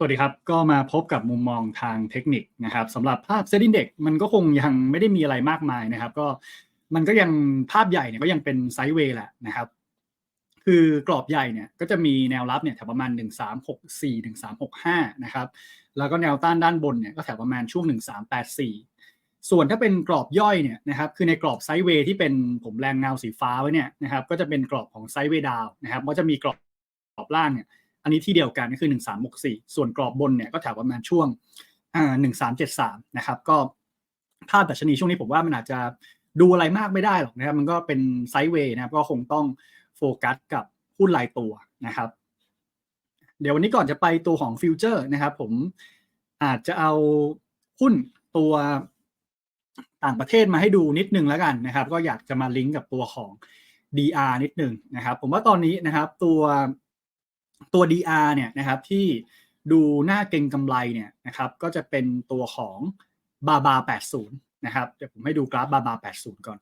สวัสดีครับ ก็มาพบกับมุมมองทางเทคนิคนะครับสำหรับภาพเซตอินเด็กมันก็คงยังไม่ได้มีอะไรมากมายนะครับ ก็มันก็ยังภาพใหญ่เนี่ยก็ยังเป็นไซด์เวย์แหละนะครับ คือกรอบใหญ่เนี่ยก็จะมีแนวรับเนี่ยแถวประมาณ 1 3 6 4 1 3 6 5นะครับแล้วก็แนวต้านด้านบนเนี่ยก็แถวประมาณช่วง 1 3 8 4 ส่วนถ้าเป็นกรอบย่อยเนี่ยนะครับคือในกรอบไซด์เวย์ที่เป็นผมแรงเงาสีฟ้าไว้เนี่ยนะครับก็จะเป็นกรอบของไซด์เวย์ดาวนะครับก็จะมีกรอบกรอบล่างเนี่ย อันนี้ที่เดียวกันก็คือ 1 3 6 4 ส่วนกรอบบนเนี่ยก็แถวประมาณช่วงอ่า1 3 7 3 นะครับก็ภาพดัชนีช่วงนี้ผมว่ามันอาจจะดูอะไรมากไม่ได้หรอกนะครับ มันก็เป็นไซด์เวย์นะครับ ก็คงต้องโฟกัสกับหุ้นรายตัวนะครับ เดี๋ยววันนี้ก่อนจะไปตัวของฟิวเจอร์นะครับ ผมอาจจะเอาหุ้นตัวต่างประเทศมาให้ดูนิดนึงแล้วกันนะครับ ก็อยากจะมาลิงก์กับตัวของ DR นิดนึงนะครับ ผมว่าตอนนี้นะครับตัว ตัว DR เนี่ยนะครับที่ดูหน้าเก่งกำไรเนี่ยนะครับก็จะเป็นตัวของบาบา80นะครับเดี๋ยวผมให้ดูกราฟบาบา80 ก่อน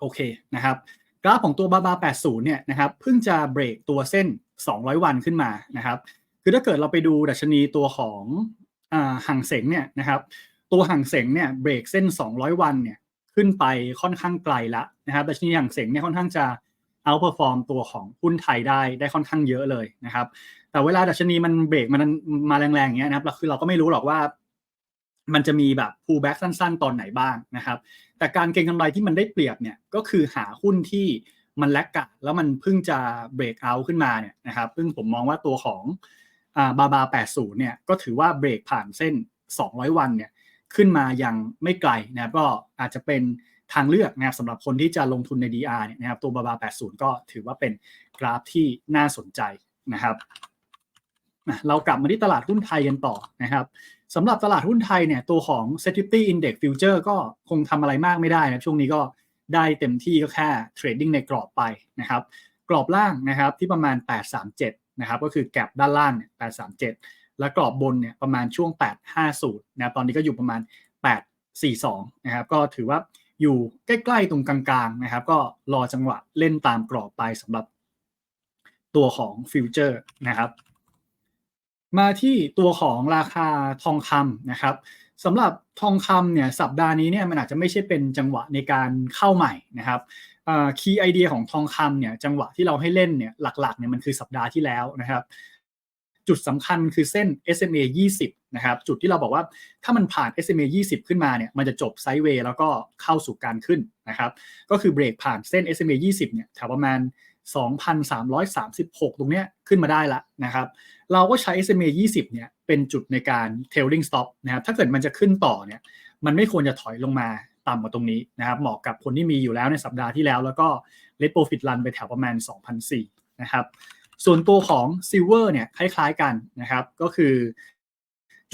โอเคนะครับกราฟของตัวบาบา80เนี่ยนะครับเพิ่งจะเบรกตัวเส้น 200 วันขึ้นมานะครับคือถ้าเกิดเราไปดูดัชนีตัวของอห่างเสงเนี่ยนะครับตัวห่างเสงเนี่ยเบรกเส้น 200 วันเนี่ยขึ้นไปค่อนข้างไกลละนะครับดัชนีห่างเสงเนี่ยค่อนข้างจะ เอาเพอร์ฟอร์มตัวของหุ้นไทยได้ได้ค่อนข้างเยอะเลยนะครับ แต่เวลาดัชนีมันเบรกมันมาแรงๆอย่างเงี้ยนะครับคือเราก็ไม่รู้หรอกว่า มันจะมีแบบ pullback สั้น ๆ ตอนไหนบ้างนะครับ แต่การเก็งกำไรที่มันได้เปรียบเนี่ยก็คือหาหุ้นที่มันแลกกะแล้วมันเพิ่งจะ break out ขึ้นมาเนี่ยนะครับซึ่งผมมองว่าตัวของบาบา 80 เนี่ยก็ถือว่าเบรกผ่านเส้น 200 วันเนี่ยขึ้นมายังไม่ไกลนะครับก็อาจจะเป็น ทางเลือกนะครับสำหรับคนที่จะลงทุนใน DR เนี่ยนะครับตัวบาบา80 ก็ถือว่าเป็นกราฟที่น่าสนใจนะครับเรากลับมาที่ตลาดหุ้นไทยกันต่อนะครับสำหรับตลาดหุ้นไทยเนี่ยตัวของ s e c u r i t y Index Future ก็คงทำอะไรมากไม่ได้นะช่วงนี้ก็ได้เต็มที่ก็แค่เทรดดิ้งในกรอบไปนะครับกรอบล่างนะครับที่ประมาณ 837นะครับก็คือแกลบด้านล่างเนี่ย837 แล้วกรอบบนเนี่ยประมาณช่วง 850นะตอนนี้ก็อยู่ประมาณ 842นะครับก็ถือว่า อยู่ใกล้ๆตรงกลางๆนะครับ ก็รอจังหวะเล่นตามกรอบไปสำหรับตัวของฟิวเจอร์นะครับ มาที่ตัวของราคาทองคำนะครับสำหรับทองคำเนี่ยสัปดาห์นี้เนี่ยมันอาจจะไม่ใช่เป็นจังหวะในการเข้าใหม่นะครับคีย์ไอเดียของทองคำเนี่ยจังหวะที่เราให้เล่นเนี่ยหลักๆเนี่ยมันคือสัปดาห์ที่แล้วนะครับ จุดสำคัญคือเส้น SMA 20 นะครับจุดที่เราบอกว่าถ้ามันผ่าน SMA 20 ขึ้นมาเนี่ยมันจะจบไซด์เวย์แล้วก็เข้าสู่การขึ้นนะครับก็คือเบรกผ่านเส้น SMA 20 เนี่ยแถวประมาณ 2,336 ตรงเนี้ยขึ้นมาได้ละนะครับเราก็ใช้ SMA 20 เนี่ยเป็นจุดในการ tailing stop นะครับถ้าเกิดมันจะขึ้นต่อเนี่ยมันไม่ควรจะถอยลงมาต่ำกว่าตรงนี้นะครับเหมาะกับคนที่มีอยู่แล้วในสัปดาห์ที่แล้ว แล้วก็ let profit run ไปแถวประมาณ 2,004นะครับส่วนตัวของ silver เนี่ยคล้ายๆกันนะครับก็คือ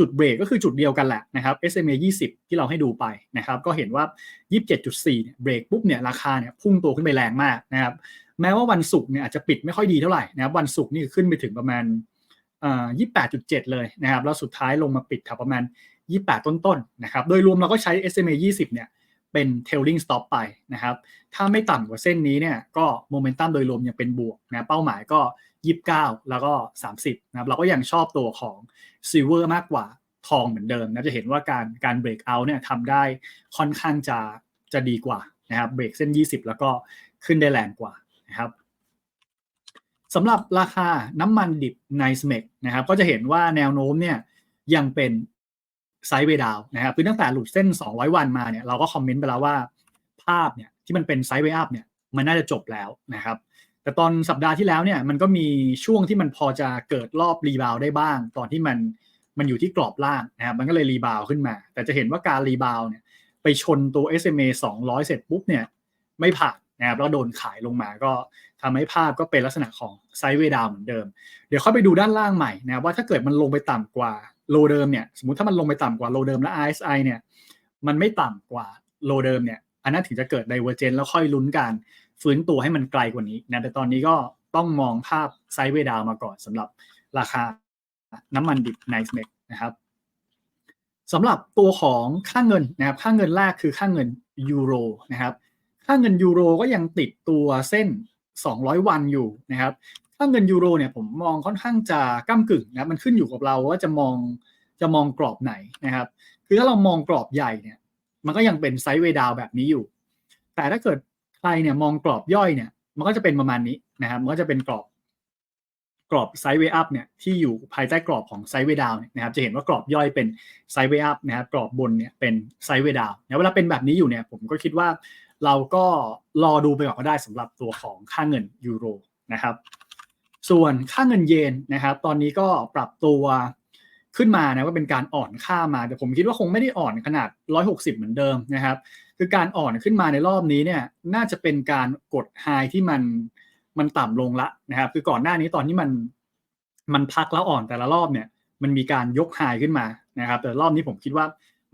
จุดเบรกก็คือจุดเดียวกันแหละนะครับ SMA 20 ที่เราให้ดูไปนะครับ ก็เห็นว่า 27.4เนี่ยเบรกปุ๊บเนี่ยราคาเนี่ยพุ่งตัวขึ้นไปแรงมากนะครับ แม้ว่าวันศุกร์เนี่ยอาจจะปิดไม่ค่อยดีเท่าไหร่นะครับ วันศุกร์นี่ขึ้นไปถึงประมาณยี่สิบแปดจุดเจ็ดเลยนะครับ แล้วสุดท้ายลงมาปิดแถวประมาณยี่แปดต้นๆนะครับ โดยรวมเราก็ใช้ SMA 20 เนี่ย เป็น tailing stop ไปนะครับ ถ้าไม่ต่ำกว่าเส้นนี้เนี่ยก็โมเมนตัมโดยรวมยังเป็นบวกนะเป้าหมายก็ 29 แล้วก็ 30นะครับเราก็ยังชอบตัวของ silver มากกว่าทองเหมือนเดิมนะจะเห็นว่าการการ break out เนี่ยทำได้ค่อนข้างจะจะดีกว่านะครับ break เส้น 20 แล้วก็ขึ้นได้แรงกว่านะครับสำหรับราคาน้ำมันดิบในสเมกนะครับก็จะเห็นว่าแนวโน้มเนี่ยยังเป็น ไซด์เวดาวนะครับคือตั้งแต่หลุดเส้น 200 วันมาเนี่ยเราก็คอมเมนต์ไปแล้วว่าภาพเนี่ยที่มันเป็นไซด์เวอัพเนี่ยมันน่าจะจบแล้วนะครับแต่ตอนสัปดาห์ที่แล้วเนี่ยมันก็มีช่วงที่มันพอจะเกิดรอบรีบาวได้บ้าง ตอนที่มันมันอยู่ที่กรอบล่างนะครับมันก็เลยรีบาวขึ้นมา แต่จะเห็นว่าการรีบาวเนี่ยไปชนตัว SMA 200 เสร็จปุ๊บเนี่ยไม่ผ่านนะครับแล้วโดนขายลงมาก็ทำให้ภาพก็เป็นลักษณะของไซด์เวดาวเหมือนเดิม เดี๋ยวเข้าไปดูด้านล่างใหม่นะว่าถ้าเกิดมันลงไปต่ำกว่า โลเดิมเนี่ยสมมติถ้ามันลงไปต่ำกว่าโลเดิมและ RSI เนี่ยมันไม่ต่ำกว่าโลเดิมเนี่ยอันนั้นถึงจะเกิดไดเวอร์เจนแล้วค่อยลุ้นการฟื้นตัวให้มันไกลกว่านี้นะแต่ตอนนี้ก็ต้องมองภาพไซด์เวดาวมาก่อนสำหรับราคาน้ำมันดิบในสเมกนะครับสำหรับตัวของค่าเงินนะครับค่าเงินแรกคือค่าเงินยูโรนะครับค่าเงินยูโรก็ยังติดตัวเส้น 200 วันอยู่นะครับ ถ้าเงินยูโรเนี่ยผมมองค่อนข้างจะก้ากึ่งนะมันขึ้นอยู่กับเราว่าจะมองจะมองกรอบไหนนะครับ คือถ้าเรามองกรอบใหญ่เนี่ย มันก็ยังเป็นไซด์เวดาวแบบนี้อยู่ แต่ถ้าเกิดใครเนี่ยมองกรอบย่อยเนี่ย มันก็จะเป็นประมาณนี้นะครับ มันก็จะเป็นกรอบกรอบไซด์เวอัพเนี่ยที่อยู่ภายใต้กรอบของไซด์เวดาวนะครับ จะเห็นว่ากรอบย่อยเป็นไซด์เวอัพนะครับ กรอบบนเนี่ยเป็นไซด์เวดาวเวลาเป็นแบบนี้อยู่เนี่ย ผมก็คิดว่าเราก็รอดูไปก่อนก็ได้สำหรับตัวของค่าเงินยูโรนะครับ ส่วนค่าเงินเยนนะครับ ตอนนี้ก็ปรับตัวขึ้นมานะว่าเป็นการอ่อนค่ามา แต่ผมคิดว่าคงไม่ได้อ่อนขนาด 160 เหมือนเดิมนะครับ คือการอ่อนขึ้นมาในรอบนี้เนี่ยน่าจะเป็นการกดไฮที่มันมันต่ำลงละนะครับ คือก่อนหน้านี้ตอนที่มันมันพักแล้วอ่อนแต่ละรอบเนี่ย มันมีการยกไฮขึ้นมานะครับ แต่รอบนี้ผมคิดว่า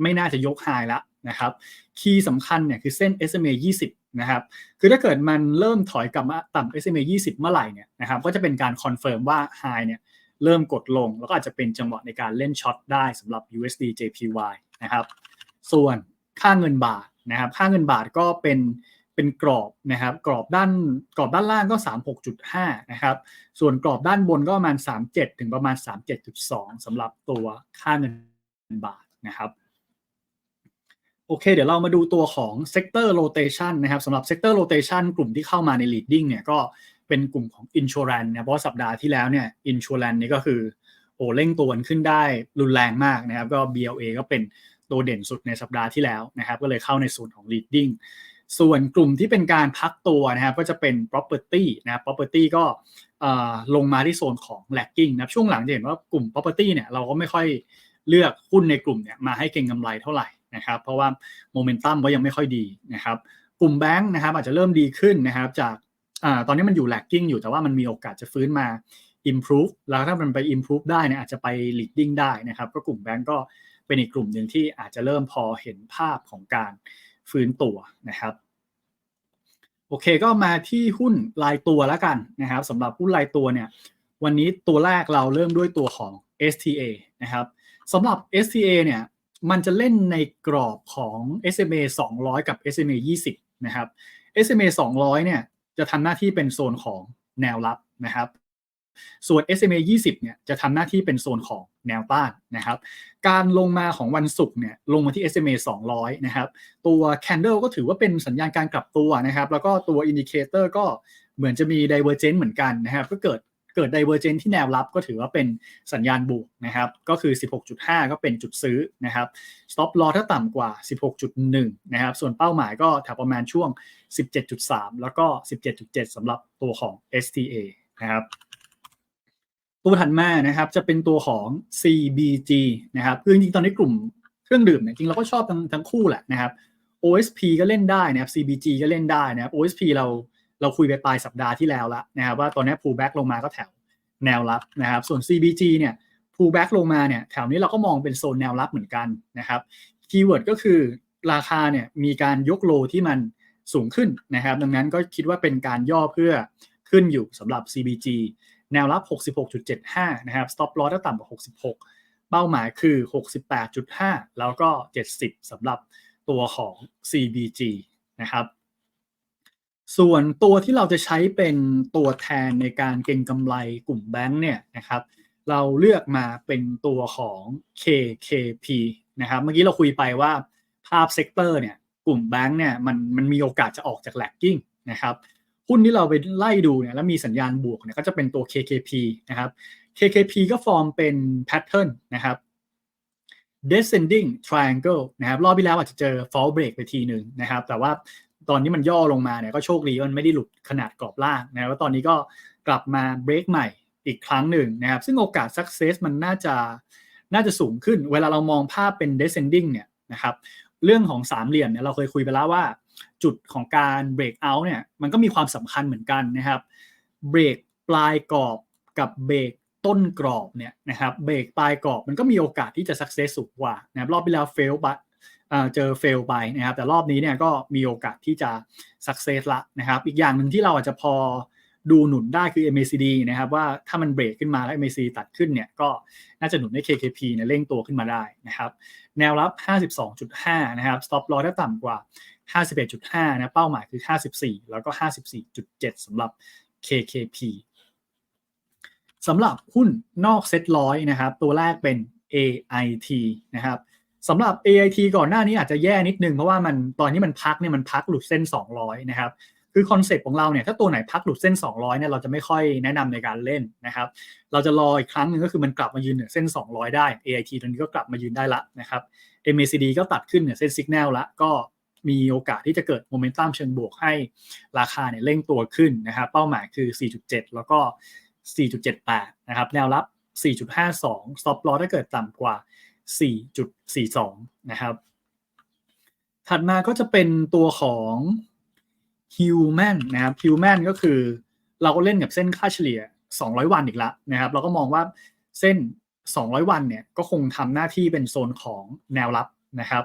ไม่น่าจะยกไฮล้วนะครับ คีย์สำคัญเนี่ยคือเส้น SMA 20 นะครับคือถ้าเกิดมันเริ่มถอยกลับมาต่ำ SMA 20 เมื่อไหร่เนี่ยนะครับก็จะเป็นการคอนเฟิร์มว่าไฮเนี่ยเริ่มกดลง แล้วก็อาจจะเป็นจังหวะในการเล่นช็อตได้สำหรับ USD JPY นะครับส่วนค่าเงินบาทนะครับค่าเงินบาทก็เป็นเป็นกรอบนะครับกรอบด้านกรอบด้านล่างก็ 36.5นะครับส่วนกรอบด้านบนก็ประมาณ 37 ถึงประมาณ 37.2สำหรับตัวค่าเงินบาทนะครับ โอเค เดี๋ยวเรามาดูตัวของ sector rotation นะครับสำหรับ sector rotation กลุ่มที่เข้ามาใน leading เนี่ยก็เป็นกลุ่มของ insurance นะเพราะสัปดาห์ที่แล้วเนี่ย insurance นี่ก็คือโอ้เร่งตัวขึ้นได้รุนแรงมากนะครับก็ BLA ก็เป็นตัวเด่นสุดในสัปดาห์ที่แล้วนะครับก็เลยเข้าในส่วนของ leading ส่วนกลุ่มที่เป็นการพักตัวนะครับก็จะเป็น property นะครับ property ก็ลงมาที่โซนของ lagging นะช่วงหลังจะเห็นว่ากลุ่ม property เนี่ยเราก็ไม่ค่อยเลือกหุ้นในกลุ่มเนี่ยมาให้เก็งกำไรเท่าไหร่ นะครับเพราะว่าโมเมนตัมก็ยังไม่ค่อยดีนะครับกลุ่มแบงค์นะครับอาจจะเริ่มดีขึ้นนะครับจากอตอนนี้มันอยู่ lagging อยู่แต่ว่ามันมีโอกาสจะฟื้นมา improve แล้วถ้ามันไป improve ได้เนี่ยอาจจะไป leading ได้นะครับก็กลุ่มแบงก์ก็เป็นอีกกลุ่มหนึ่งที่อาจจะเริ่มพอเห็นภาพของการฟื้นตัวนะครับโอเคก็มาที่หุ้นรายตัวแล้วกันนะครับสำหรับหุ้นรายตัวเนี่ยวันนี้ตัวแรกเราเริ่มด้วยตัวของ STA นะครับสำหรับ STA เนี่ย มันจะเล่นในกรอบของ SMA 200 กับ SMA 20 นะครับ SMA 200 เนี่ยจะทำหน้าที่เป็นโซนของแนวรับนะครับ ส่วน SMA 20 เนี่ยจะทำหน้าที่เป็นโซนของแนวต้านนะครับ การลงมาของวันศุกร์เนี่ยลงมาที่ SMA 200 นะครับ ตัว Candle ก็ถือว่าเป็นสัญญาณการกลับตัวนะครับ แล้วก็ตัว Indicator ก็เหมือนจะมี Divergence เหมือนกันนะครับ ก็เกิด เกิด Divergence ที่แนวรับก็ถือว่าเป็นสัญญาณบวกนะครับก็คือ 16.5 ก็เป็นจุดซื้อนะครับ Stop Loss ถ้าต่ำกว่า 16.1 นะครับ ส่วนเป้าหมายก็แถวประมาณช่วง 17.3 แล้วก็ 17.7สำหรับตัวของ STA นะครับตัวถัดมานะครับจะเป็นตัวของ CBG นะครับคือจริงๆตอนนี้กลุ่มเครื่องดื่มเนี่ยจริงเราก็ชอบทั้งทั้งคู่แหละนะครับ OSP ก็เล่นได้นะครับ CBG ก็เล่นได้นะครับ OSP เรา เราคุยไปปลายสัปดาห์ที่แล้วแล้วนะครับว่าตอนนี้ pullback ลงมาก็แถวแนวรับนะครับ ส่วน CBG เนี่ย pullback ลงมาเนี่ยแถวนี้เราก็มองเป็นโซนแนวรับเหมือนกันนะครับคีย์เวิร์ดก็คือราคาเนี่ยมีการยกโลที่มันสูงขึ้นนะครับ ดังนั้นก็คิดว่าเป็นการย่อเพื่อขึ้นอยู่สำหรับ CBG แนวรับ 66.75 นะครับ stop loss ถ้าต่ำกว่า 66 เป้าหมายคือ 68.5 แล้วก็ 70 สำหรับตัวของ CBG นะครับ ส่วนตัวที่เราจะใช้เป็นตัวแทนในการเก็งกำไรกลุ่มแบงค์เนี่ยนะครับ เราเลือกมาเป็นตัวของ KKP นะครับ เมื่อกี้เราคุยไปว่าภาพเซกเตอร์เนี่ยกลุ่มแบงค์เนี่ยมันมันมีโอกาสจะออกจากแลกกิ้งนะครับหุ้นที่เราไปไล่ดูเนี่ยแล้วมีสัญญาณบวกเนี่ยก็จะเป็นตัว KKP นะครับ KKP ก็ฟอร์มเป็นแพทเทิร์นนะครับ descending triangle นะครับรอบที่แล้วอาจจะเจอ fall break ไปทีหนึ่งนะครับ แต่ว่า ตอนนี้มันย่อลงมาเนี่ยก็โชคดีมันไม่ได้หลุดขนาดกรอบล่างนะครับแล้วตอนนี้ก็กลับมา break ใหม่อีกครั้งหนึ่งนะครับ ซึ่งโอกาส success มันน่าจะน่าจะสูงขึ้น เวลาเรามองภาพเป็น descending เนี่ยนะครับเรื่องของสามเหลี่ยมเนี่ยเราเคยคุยไปแล้วว่า จุดของการ break out เนี่ยมันก็มีความสำคัญเหมือนกันนะครับ break ปลายกรอบกับ break ต้นกรอบเนี่ยนะครับเบรกปลายกรอบมันก็มีโอกาสที่จะ success สูงกว่านะครับรอบที่แล้ว fail เจอ fail ไปนะครับ แต่รอบนี้เนี่ยก็มีโอกาสที่จะ success ละนะครับ อีกอย่างหนึ่งที่เราอาจจะพอดูหนุนได้คือ MACD นะครับว่าถ้ามันเบรกขึ้นมาแล้ว MACD ตัดขึ้นเนี่ยก็น่าจะหนุนให้ KKP เนี่ยเร่งตัวขึ้นมาได้นะครับ แนวรับ 52.5 นะครับ stop loss ถ้าต่ำกว่า 51.5 นะเป้าหมายคือ 54 แล้วก็ 54.7สำหรับ KKP สำหรับหุ้นนอกเซ็ตร้อยนะครับ ตัวแรกเป็น AIT นะครับ สำหรับ AIT ก่อนหน้านี้อาจจะแย่นิดนึง เพราะว่ามันตอนนี้มันพักเนี่ยมันพักหลุดเส้น 200 นะครับ คือคอนเซ็ปต์ของเราเนี่ยถ้าตัวไหนพักหลุดเส้น 200 เนี่ยเราจะไม่ค่อยแนะนำในการเล่นนะครับ เราจะรออีกครั้งหนึ่งก็คือมันกลับมายืนเหนือเส้น 200 ได้ AIT ตอนนี้ก็กลับมายืนได้ละนะครับ MACD ก็ตัดขึ้นเหนือเส้น Signal ละก็มีโอกาสที่จะเกิดโมเมนตัมเชิงบวกให้ราคาเนี่ยเร่งตัวขึ้นนะครับเป้าหมายคือ 4.7 แล้วก็ 4.78 นะครับแนวรับ 4.52 stop loss ถ้าเกิดต่ำกว่า 4.42 นะครับ ถัดมาก็จะเป็นตัวของ Human นะครับ Human ก็คือเราก็เล่นกับเส้นค่าเฉลี่ย 200 วันอีกแล้วนะครับ เราก็มองว่าเส้น 200 วันเนี่ยก็คงทำหน้าที่เป็นโซนของแนวรับนะครับ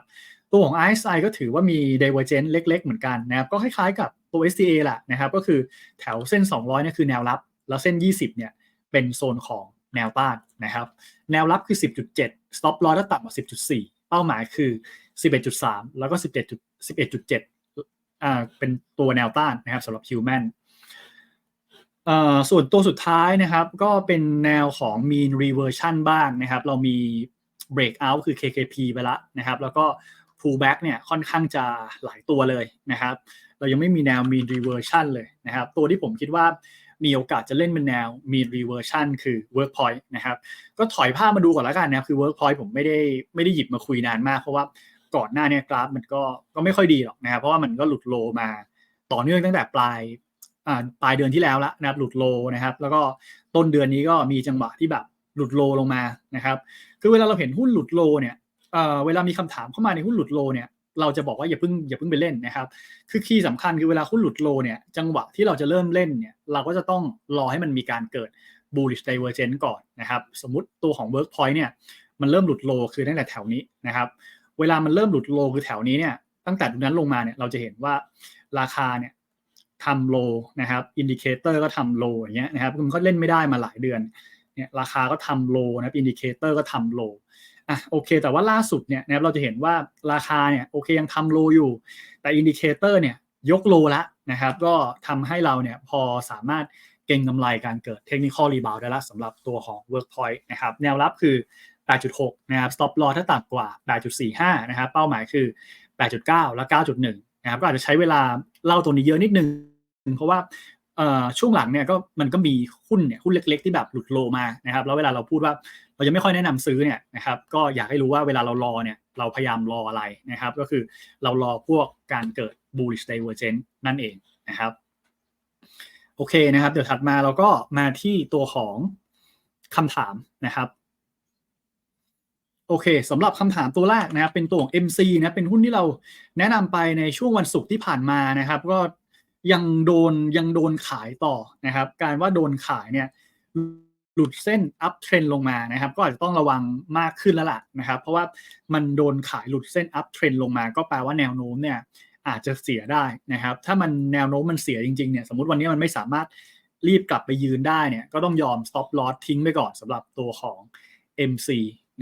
ตัวของ RSI ก็ถือว่ามี divergence เล็ก ๆ เหมือนกันนะครับ ก็คล้ายๆกับตัว STA แหละนะครับ ก็คือแถวเส้น 200เนี่ยคือแนวรับ แล้วเส้น 20เนี่ยเป็นโซนของแนวต้านนะครับ แนวรับคือ 10.7 stop loss ถ้าต่ำกว่า 10.4 เป้าหมายคือ 11.3 แล้วก็11 11.7อ่าเป็นตัวแนวต้านนะครับสำหรับ Human เอ่อส่วนตัวสุดท้ายนะครับ ก็เป็นแนวของ mean reversion บ้างนะครับ เรามี breakout คือ KKP ไปล้วนะครับ แล้วก็ pullback เนี่ยค่อนข้างจะหลายตัวเลยนะครับ เรายังไม่มีแนว mean reversion เลยนะครับ ตัวที่ผมคิดว่า มีโอกาสจะเล่นเป็นแนว mean reversion คือ workpoint นะครับ ก็ถอยภาพมาดูก่อนแล้วกันนะครับคือ workpoint ผมไม่ได้ไม่ได้หยิบมาคุยนานมากเพราะว่าก่อนหน้านี้กราฟมันก็ก็ไม่ค่อยดีหรอกนะครับเพราะว่ามันก็หลุดโลมาต่อเนื่องตั้งแต่ปลายปลายเดือนที่แล้วละนะครับหลุดโลนะครับ แล้วก็ต้นเดือนนี้ก็มีจังหวะที่แบบหลุดโลลงมานะครับ คือเวลาเราเห็นหุ้นหลุดโลเนี่ยเอ่อเวลามีคำถามเข้ามาในหุ้นหลุดโลเนี่ย เราจะบอกว่าอย่าเพิ่งอย่าเพิ่งไปเล่นนะครับ คือคีย์สำคัญคือเวลาหุ้นหลุดโลเนี่ยจังหวะที่เราจะเริ่มเล่นเนี่ยเราก็จะต้องรอให้มันมีการเกิด bullish divergence ก่อนนะครับสมมติตัวของ workpoint เนี่ยมันเริ่มหลุดโลคือตั้งแต่แถวนี้นะครับเวลามันเริ่มหลุดโลคือแถวนี้เนี่ยตั้งแต่ตรงนั้นลงมาเนี่ยเราจะเห็นว่าราคาเนี่ยทำโลนะครับอินดิเคเตอร์ก็ทำโลอย่างเงี้ยนะครับมันก็เล่นไม่ได้มาหลายเดือนเนี่ยราคาก็ทำโลนะครับอินดิเคเตอร์ก็ทำโล อะโอเค แต่ว่าล่าสุดเนี่ยนะครับเราจะเห็นว่าราคาเนี่ยโอเคยังทำโลอยู่ แต่อินดิเคเตอร์เนี่ยยกโลละนะครับก็ทำให้เราเนี่ยพอสามารถเก็งกำไรการเกิดเทคนิคอลรีบาวได้ละสำหรับตัวของ Workpoint นะครับแนวรับคือ 8.6 นะครับ stop loss ถ้าต่ำกว่า 8.45 นะครับเป้าหมายคือ 8.9 และ 9.1 นะครับก็อาจจะใช้เวลาเล่าตัวนี้เยอะนิดนึง เพราะว่าช่วงหลังเนี่ยก็มันก็มีหุ้นเนี่ยหุ้นเล็ก ๆ ที่แบบหลุดโลมานะครับแล้วเวลาเราพูดว่า เราจะไม่ค่อยแนะนำซื้อเนี่ยนะครับก็อยากให้รู้ว่าเวลาเรารอเนี่ยเราพยายามรออะไรนะครับก็คือเรารอพวกการเกิด bullish divergence นั่นเองนะครับโอเคนะครับเดี๋ยวถัดมาเราก็มาที่ตัวของคำถามนะครับโอเคสำหรับคำถามตัวแรกนะครับเป็นตัวของ MC นะเป็นหุ้นที่เราแนะนำไปในช่วงวันศุกร์ที่ผ่านมานะครับ ก็ยังโดนยังโดนขายต่อนะครับ การว่าโดนขายเนี่ย หลุดเส้นอัพเทรนลงมานะครับ ก็อาจจะต้องระวังมากขึ้นแล้วล่ะนะครับ เพราะว่ามันโดนขายหลุดเส้นอัพเทรนลงมา ก็แปลว่าแนวโน้มเนี่ยอาจจะเสียได้นะครับ ถ้ามันแนวโน้มมันเสียจริงๆเนี่ยสมมติวันนี้มันไม่สามารถรีบกลับไปยืนได้เนี่ยก็ต้องยอม stop loss ทิ้งไปก่อนสำหรับตัวของ MC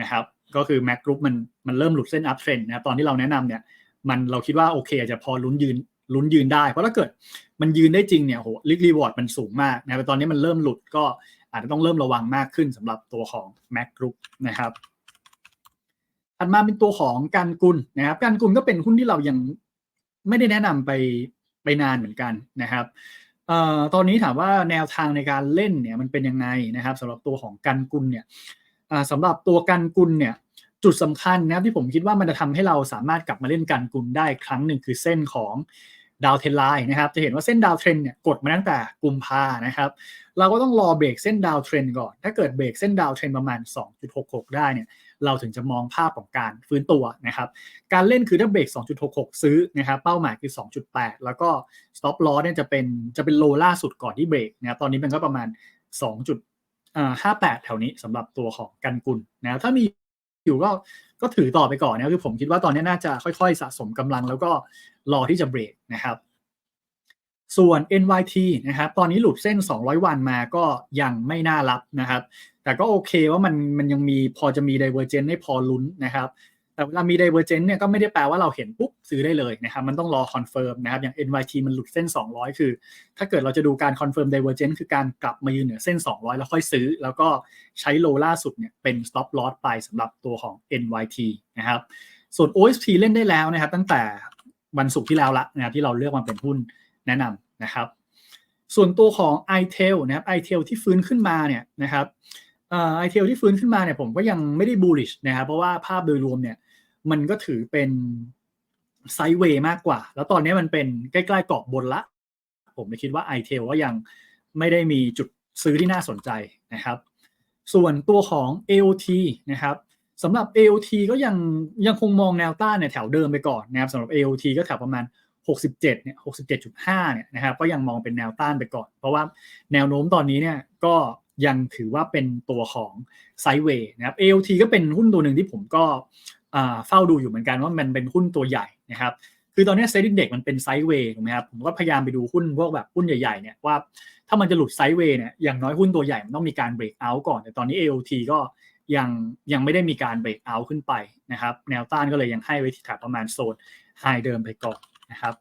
นะครับก็คือ Mac Group มันมันเริ่มหลุดเส้น up trend นะครับตอนที่เราแนะนำเนี่ยมันเราคิดว่าโอเคอาจจะพอลุ้นยืนลุ้นยืนได้ เพราะถ้าเกิดมันยืนได้จริงเนี่ยโหลิกรีวอร์ดมันสูงมากนะครับตอนนี้มันเริ่มหลุดก็ อาจจะต้องเริ่มระวังมากขึ้นสำหรับตัวของ Mac Group นะครับถัดมาเป็นตัวของการกุลนะครับ การกุลก็เป็นหุ้นที่เรายังไม่ได้แนะนำไปไปนานเหมือนกันนะครับออตอนนี้ถามว่าแนวทางในการเล่นเนี่ยมันเป็นยังไงนะครับสำหรับตัวของกันกุลเนี่ยสำหรับตัวกันกุลเนี่ยจุดสำคัญนะครับที่ผมคิดว่ามันจะทำให้เราสามารถกลับมาเล่นกันกุลได้ครั้งหนึ่งคือเส้นของ ดาวเทนไลน์นะครับจะเห็นว่าเส้นดาวเทรนเนี่ยกดมาตั้งแต่กุมภานะครับเราก็ต้องรอเบรกเส้นดาวเทรนก่อน ถ้าเกิดเบรกเส้นดาวเทรนประมาณ 2.66 ได้เนี่ยเราถึงจะมองภาพของการฟื้นตัวนะครับการเล่นคือถ้าเบรก 2.66 ซื้อนะครับเป้าหมายคือ 2.8 แล้วก็ stop loss เนี่ยจะเป็นจะเป็นโลล่าสุดก่อนที่เบรกนะครับตอนนี้มันก็ประมาณ 2.58 แถวนี้สำหรับตัวของกันกุลนะถ้ามี อยู่ก็ก็ถือต่อไปก่อนนะคือผมคิดว่าตอนนี้น่าจะค่อยๆ สะสมกำลังแล้วก็รอที่จะเบรกนะครับ ส่วน NYT นะครับตอนนี้หลุดเส้น 200 วันมาก็ยังไม่น่ารับนะครับ แต่ก็โอเคว่ามันมันยังมีพอจะมี divergence ให้พอลุ้นนะครับ แต่เวลามี divergence เนี่ยก็ไม่ได้แปลว่าเราเห็นปุ๊บซื้อได้เลยนะครับมันต้องรอคอนเฟิร์มนะครับอย่าง NYT มันหลุดเส้น 200 คือ ถ้าเกิดเราจะดูการคอนเฟิร์ม divergence คือการกลับมายืนเหนือเส้น 200 แล้วค่อยซื้อ แล้วก็ใช้โลล่าสุดเนี่ยเป็น stop loss ไปสำหรับตัวของ NYT นะครับส่วน OSP เล่นได้แล้วนะครับตั้งแต่วันศุกร์ที่แล้วละนะครับที่เราเลือกมาเป็นหุ้นแนะนำนะครับ ส่วนตัวของ iTel นะครับ iTel ที่ฟื้นขึ้นมาเนี่ยนะครับไอเทลที่ฟื้นขึ้นมาเนี่ยผมก็ยังไม่ได้ bullish นะครับเพราะว่าภาพโดยรวมเนี่ย มันก็ถือเป็นไซด์เวย์มากกว่า แล้วตอนนี้มันเป็นใกล้ ๆกรอบบนละ ผมเลยคิดว่า i t e l ก็ยังไม่ได้มีจุดซื้อที่น่าสนใจนะครับ ส่วนตัวของ AOT นะครับสำหรับ AOT ก็ยังยังคงมองแนวต้านเนี่ยแถวเดิมไปก่อนนะครับสำหรับ AOT ก็แถวประมาณ 67เนี่ย67.5เนี่ยนะครับก็ยังมองเป็นแนวต้านไปก่อน เพราะว่าแนวโน้มตอนนี้เนี่ยก็ยังถือว่าเป็นตัวของไซเวย์นะครับ AOT ก็เป็นหุ้นตัวหนึ่งที่ผมก็ เฝ้าดูอยู่เหมือนกันว่ามันเป็นหุ้นตัวใหญ่นะครับ คือตอนนี้เซ็นดิ้งเด็กมันเป็นไซเวย์ถูกไหมครับ ผมก็พยายามไปดูหุ้นพวกแบบหุ้นใหญ่ๆเนี่ยว่าถ้ามันจะหลุดไซด์เวย์เนี่ยอย่างน้อยหุ้นตัวใหญ่มันต้องมีการเบรกเอาท์ก่อน แต่ตอนนี้ AOT ก็ยังยังไม่ได้มีการเบรกเอาท์ขึ้นไปนะครับ แนวต้านก็เลยยังให้ไว้ที่แถวประมาณโซนไฮเดิมไปก่อนนะครับ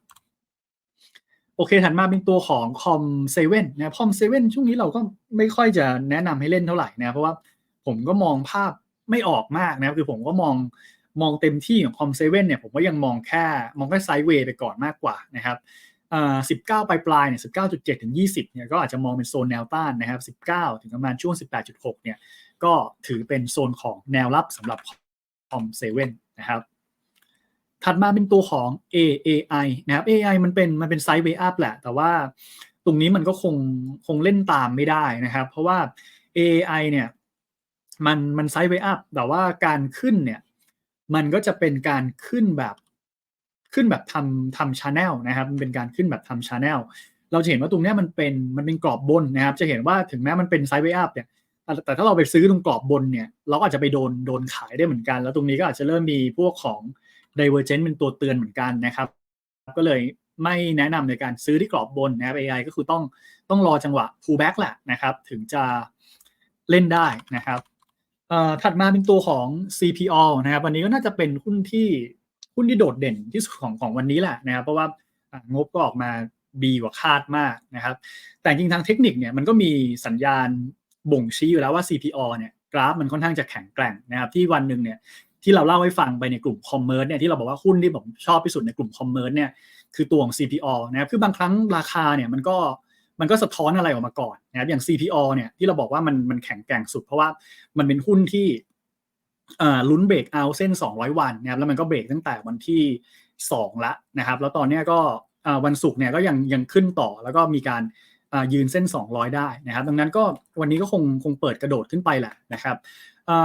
โอเคถัดมาเป็นตัวของคอมเซเว่นนะคอมเซเว่นช่วงนี้เราก็ไม่ค่อยจะแนะนำให้เล่นเท่าไหร่นะเพราะว่าผมก็มองภาพไม่ออกมากนะคือผมก็มอง มองเต็มที่ของคอมเซเว่นเนี่ยผมก็ยังมองแค่มองแค่ไซด์เวย์ไปก่อนมากกว่านะครับสิบเก้าปลายปลายเนี่ยสิบเก้าจุดเจ็ดถึงยี่สิบเนี่ยก็อาจจะมองเป็นโซนแนวต้านนะครับสิบเก้าถึงประมาณช่วงสิบแปดจุดหกเนี่ยก็ถือเป็นโซนของแนวรับสำหรับคอมเซเว่นนะครับถัดมาเป็นตัวของ AAI นะครับ AI มันเป็นมันเป็นไซด์เวอัพแหละ แต่ว่าตรงนี้มันก็คงคงเล่นตามไม่ได้นะครับ เพราะว่า AI เนี่ยมันมันไซด์เวอัพแต่ว่าการขึ้นเนี่ย มันก็จะเป็นการขึ้นแบบขึ้นแบบทำทำชาแนลนะครับ มันเป็นการขึ้นแบบทำชาแนลเราจะเห็นว่าตรงนี้มันเป็นมันเป็นกรอบบนนะครับ จะเห็นว่าถึงแม้มันเป็นไซด์เวอัพเนี่ยแต่ถ้าเราไปซื้อตรงกรอบบนเนี่ย เราอาจจะไปโดนโดนขายได้เหมือนกัน แล้วตรงนี้ก็อาจจะเริ่มมีพวกของ Divergent เป็นตัวเตือนเหมือนกันนะครับ ก็เลยไม่แนะนำในการซื้อที่กรอบบนนะครับ AI ก็คือต้องต้องรอจังหวะ pullback แหละนะครับ ถึงจะเล่นได้นะครับ ถัดมาเป็นตัวของ CPO นะครับ วันนี้ก็น่าจะเป็นหุ้นที่หุ้นที่โดดเด่นที่สุดของของวันนี้แหละนะครับ เพราะว่างบก็ออกมาดีกว่าคาดมากนะครับ แต่จริงทางเทคนิคเนี่ยมันก็มีสัญญาณบ่งชี้อยู่แล้วว่า CPO เนี่ยกราฟมันค่อนข้างจะแข็งแกร่งนะครับที่วันหนึ่งเนี่ยที่เราเล่าให้ฟังไปในกลุ่มคอมเมอร์สเนี่ยที่เราบอกว่าหุ้นที่ผมชอบที่สุดในกลุ่มคอมเมอร์สเนี่ยคือตัวของ CPO นะครับคือบางครั้งราคาเนี่ยมันก็ มันก็สะท้อนอะไรออกมาก่อนนะครับอย่าง CPO เนี่ยที่เราบอกว่ามันมันแข็งแกร่งสุด เพราะว่ามันเป็นหุ้นที่ลุ้นเบรกเอาเส้น 200 วันนะครับแล้วมันก็เบรกตั้งแต่วันที่ 2 ละนะครับ แล้วตอนนี้ก็วันศุกร์เนี่ยก็ยังยังขึ้นต่อแล้วก็มีการยืนเส้น 200 ได้นะครับ ดังนั้นก็วันนี้ก็คงคงเปิดกระโดดขึ้นไปแหละนะครับ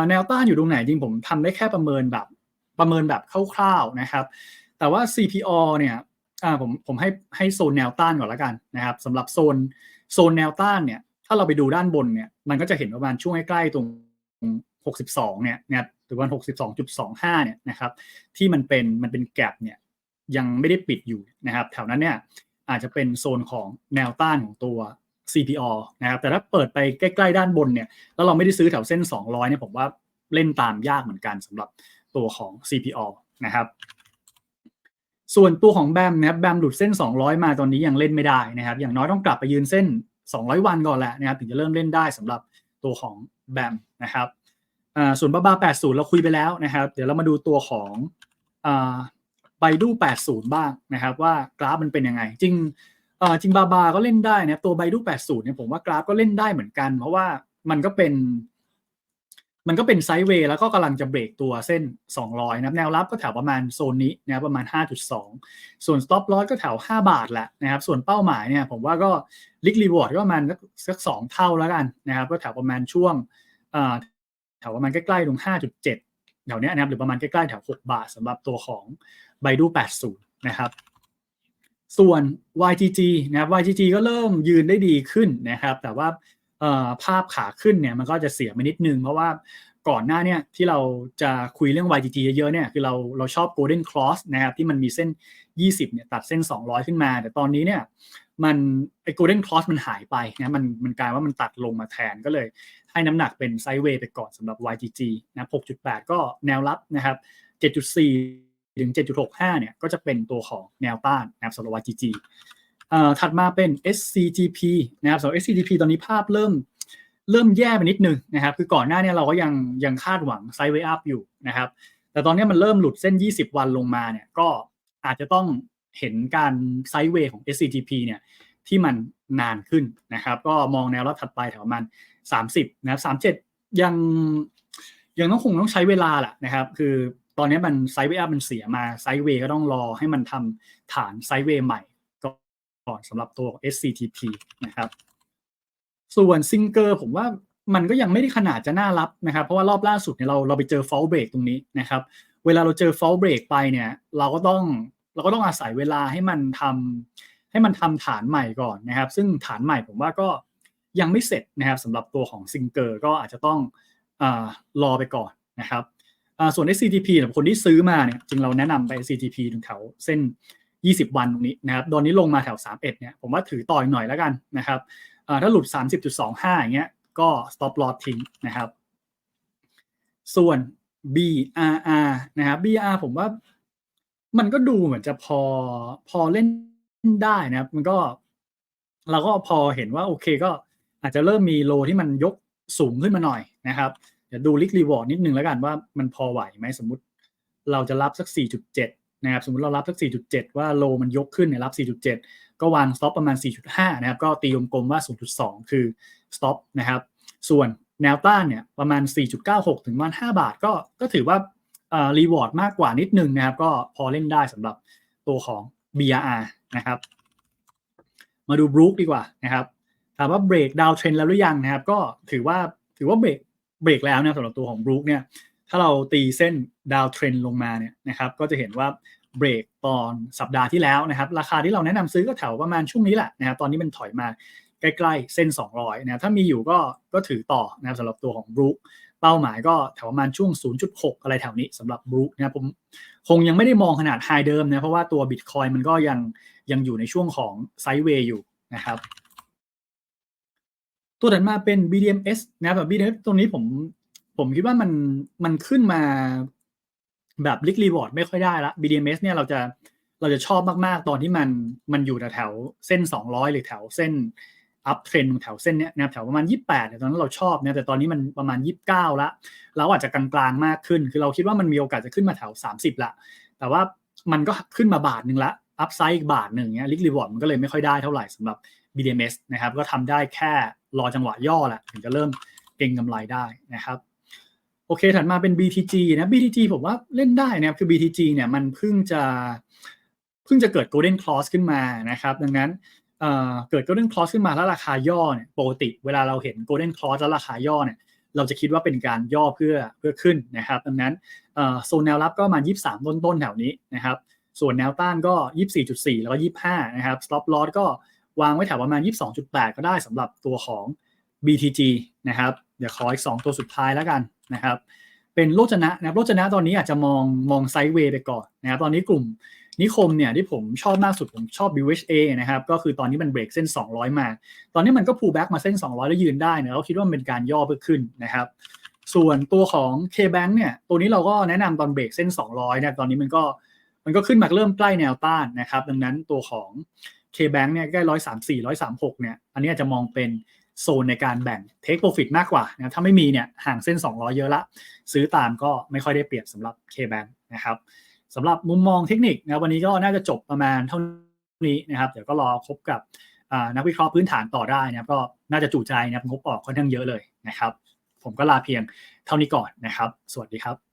แนวต้านอยู่ตรงไหนจริงผมทำได้แค่ประเมินแบบประเมินแบบคร่าวๆนะครับ แต่ว่า CPO เนี่ย่าผมผมให้ให้โซนแนวต้านก่อนแล้วกันนะครับสำหรับโซนโซนแนวต้านเนี่ย ถ้าเราไปดูด้านบนเนี่ย มันก็จะเห็นประมาณช่วงใกล้ๆตรง 62 เนี่ยนะหรือว่า62.25 เนี่ยนะครับ ที่มันเป็นมันเป็นแกลบเนี่ยยังไม่ได้ปิดอยู่นะครับ แถวนั้นเนี่ยอาจจะเป็นโซนของแนวต้านของตัว CPO นะครับ แต่ถ้าเปิดไปใกล้ๆด้านบนเนี่ย แล้วเราไม่ได้ซื้อแถวเส้น 200 เนี่ยผมว่าเล่นตามยากเหมือนกันสำหรับตัวของ CPO นะครับ ส่วนตัวของแบมนะครับแบมหลุดเส้น 200 มาตอนนี้ยังเล่นไม่ได้นะครับ อย่างน้อยต้องกลับไปยืนเส้น 200 วันก่อนแหละนะครับถึงจะเริ่มเล่นได้สำหรับตัวของแบมนะครับส่วนบ้าบ้า80 เราคุยไปแล้วนะครับ เดี๋ยวเรามาดูตัวของไบดู 80 บ้างนะครับว่ากราฟมันเป็นยังไง จริงจริงบาบาก็เล่นได้นะตัวไบดู80เนี่ยผมว่ากราฟก็เล่นได้เหมือนกัน เพราะว่ามันก็เป็น มันก็เป็นไซด์เวย์แล้วก็กำลังจะเบรกตัวเส้น 200นะแนวรับก็แถวประมาณโซนนี้นะประมาณ 5.2 ส่วน stop loss ก็แถว 5 บาทแหละนะครับ ส่วนเป้าหมายเนี่ยผมว่าก็ลิกรีวอร์ดก็ประมาณสักสองเท่าแล้วกันนะครับ ก็แถวประมาณช่วงแถวประมาณใกล้ๆตรง 5.7 แถวนี้นะครับ หรือประมาณใกล้ๆแถว 6 บาทสำหรับตัวของไบดู80 นะครับ ส่วน YGG นะครับ YGG ก็เริ่มยืนได้ดีขึ้นนะครับ แต่ว่า ภาพขาขึ้นเนี่ยมันก็จะเสียไปนิดนึง เพราะว่าก่อนหน้าเนี่ยที่เราจะคุยเรื่อง YGG เยอะๆเนี่ยคือเราเราชอบ Golden Cross นะครับที่มันมีเส้น 20เนี่ยตัดเส้น 200 ขึ้นมา แต่ตอนนี้เนี่ยมันไอ้ Golden Cross มันหายไปนะมันมันกลายว่ามันตัดลงมาแทนก็เลย ให้น้ำหนักเป็นไซด์เวย์ไปก่อนสำหรับ YGG นะ6.8 ก็แนวรับนะครับ 7.4 ถึง 7.65 เนี่ยก็จะเป็นตัวของแนวต้านนะครับสำหรับ YGG ถัดมาเป็น SCGP นะครับสำหรับ SCGP ตอนนี้ภาพเริ่มเริ่มแย่ไปนิดนึงนะครับ คือก่อนหน้าเนี้เราก็ยังยังคาดหวังไซด์เวย์อัพอยู่นะครับ แต่ตอนนี้มันเริ่มหลุดเส้น 20 วันลงมาเนี่ย ก็อาจจะต้องเห็นการไซด์เวย์ของ SCGP เนี่ยที่มันนานขึ้นนะครับ ก็มองแนวรับถัดไปแถวมาณ30 นะครับ 37 ยังยังต้องคงต้องใช้เวลาแหละนะครับ คือตอนนี้มันไซด์เวย์อัพมันเสียมาไซด์เวย์ก็ต้องรอให้มันทำฐานไซด์เวย์ใหม่ ก่อนสำหรับตัว SCTP นะครับ ส่วน ซิงเกอร์ผมว่ามันก็ยังไม่ได้ขนาดจะน่ารับนะครับ เพราะว่ารอบล่าสุดเนี่ยเราเราไปเจอ fall break ตรงนี้นะครับ เวลาเราเจอ fall break ไปเนี่ยเราก็ต้องเราก็ต้องอาศัยเวลาให้มันทำให้มันทำฐานใหม่ก่อนนะครับ ซึ่งฐานใหม่ผมว่าก็ยังไม่เสร็จนะครับสำหรับตัวของซิงเกอร์ก็อาจจะต้องอรอไปก่อนนะครับส่วน SCTP สำหรับคนที่ซื้อมาเนี่ยจึงเราแนะนำไป SCTP ถึงแถวเส้น 20 วันตรงนี้นะครับตอนนี้ลงมาแถว 31เนี่ยผมว่าถือต่อยหน่อยแล้วกันนะครับถ้าหลุด 30.25 อย่างเงี้ยก็ stop loss ทิ้งนะครับ ส่วน BRR นะครับ BRR ผมว่ามันก็ดูเหมือนจะพอพอเล่นได้นะครับ มันก็เราก็พอเห็นว่าโอเคก็อาจจะเริ่มมีโลที่มันยกสูงขึ้นมาหน่อยนะครับ เดี๋ยวดูลิกรีวอร์ดนิดนึงแล้วกันว่ามันพอไหวไหมสมมติเราจะรับสัก 4.7 นะครับสมมติเรารับสัก 4.7 ว่าโลมันยกขึ้นเนี่ยรับ 4.7 ก็วาง stop ปประมาณ 4.5 นะครับ ก็ตีกลมๆว่า 0.2 คือ stop นะครับ ส่วนแนวต้านเนี่ยประมาณ 4.96 ถึงประมาณ 5 บาท ก็ก็ถือว่ารีวอร์ดมากกว่านิดนึงนะครับ ก็พอเล่นได้สำหรับตัวของ BRR นะครับ มาดูบรูคดีกว่านะครับถามว่าเบรกดาวเทรนแล้วหรือยังนะครับ ก็ถือว่าถือว่าเบรกเบรกแล้วนะสำหรับตัวของบรูคเนี่ย ถ้าเราตีเส้นดาวเทรนลงมาเนี่ยนะครับก็จะเห็นว่าเบรกตอนสัปดาห์ที่แล้วนะครับราคาที่เราแนะนำซื้อก็แถวประมาณช่วงนี้แหละนะครับตอนนี้มันถอยมาใกล้ๆเส้น 200นะถ้ามีอยู่ก็ก็ถือต่อนะครับสำหรับตัวของบรูคเป้าหมายก็แถวประมาณช่วง 0.6 อะไรแถวนี้สำหรับบรูคนะครับผมคงยังไม่ได้มองขนาดไฮเดิมนะเพราะว่าตัวบิตคอยมันก็ยังยังอยู่ในช่วงของไซด์เวย์อยู่นะครับตัวถัดมาเป็น BDMs นะครับแบบ BDMs ตรงนี้ผม ผมคิดว่ามันมันขึ้นมาแบบลิกรีวอร์ดไม่ค่อยได้ละ BDMs เนี่ยเราจะเราจะชอบมาก ๆ ตอนที่มันมันอยู่แถวเส้น 200 หรือแถวเส้นอัพเทรนแถวเส้นเนี้ยนะแถวประมาณ 28เนี่ยตอนนั้นเราชอบนะแต่ตอนนี้มันประมาณ 29 ละ เราอาจจะกลางๆมากขึ้น คือเราคิดว่ามันมีโอกาสจะขึ้นมาแถว 30 ละ แต่ว่ามันก็ขึ้นมาบาทหนึ่งละอัพไซด์อีกบาทหนึ่งเนี้ยลิกรีวอร์ดมันก็เลยไม่ค่อยได้เท่าไหร่สำหรับ BDMs นะครับก็ทำได้แค่รอจังหวะย่อแหละถึงจะเริ่มเก็งกำไรได้นะครับ โอเคถัดมาเป็น BTG นะ BTG ผมว่าเล่นได้นะครับ คือ BTG เนี่ยมันเพิ่งจะเพิ่งจะเกิด Golden Cross ขึ้นมานะครับ ดังนั้นเเกิด Golden Cross ขึ้นมาแล้วราคาย่อเนี่ยปกติเวลาเราเห็น Golden Cross แล้วราคาย่อเนี่ยเราจะคิดว่าเป็นการย่อเพื่อเพื่อขึ้นนะครับ ดังนั้นโซนแนวรับก็มา 23 ต้นต้นแถวนี้นะครับ ส่วนแนวต้านก็ 24.4 แล้วก็ 25 นะครับ stop loss ก็วางไว้แถวประมาณ 22.8 ก็ได้สำหรับตัวของ BTG นะครับ เดี๋ยวขออีก 2 ตัวสุดท้ายแล้วกัน นะครับเป็นโลจนะนะครับโลจนะตอนนี้อาจจะมองมองไซด์เวย์ไปก่อนนะครับตอนนี้กลุ่มนิคมเนี่ยที่ผมชอบมากสุดผมชอบ BHA นะครับก็คือตอนนี้มันเบรกเส้น 200 มา ตอนนี้มันก็พูแบ็กมาเส้น 200 แล้วยืนได้นะเราคิดว่ามันเป็นการย่อเพื่อขึ้นนะครับส่วนตัวของ K-Bank เนี่ยตัวนี้เราก็แนะนำตอนเบรกเส้น 200นะตอนนี้มันก็มันก็ขึ้นมาเริ่มใกล้แนวต้านนะครับดังนั้นตัวของ K-Bank เนี่ยใกล้ร้อยสามสี่ร้อยสามหกเนี่ยอันนี้อาจจะมองเป็น โซนในการแบ่ง take profit มากกว่านะถ้าไม่มีเนี่ยห่างเส้น 200 เยอะละ ซื้อตามก็ไม่ค่อยได้เปรียบสำหรับ K-Bank นะครับสำหรับมุมมองเทคนิคนะวันนี้ก็น่าจะจบประมาณเท่านี้นะครับ เดี๋ยวก็รอคบกับนักวิเคราะห์พื้นฐานต่อได้นะครับก็น่าจะจุใจนะครับงบออกค่อนข้างเยอะเลยนะครับ ผมก็ลาเพียงเท่านี้ก่อนนะครับ สวัสดีครับ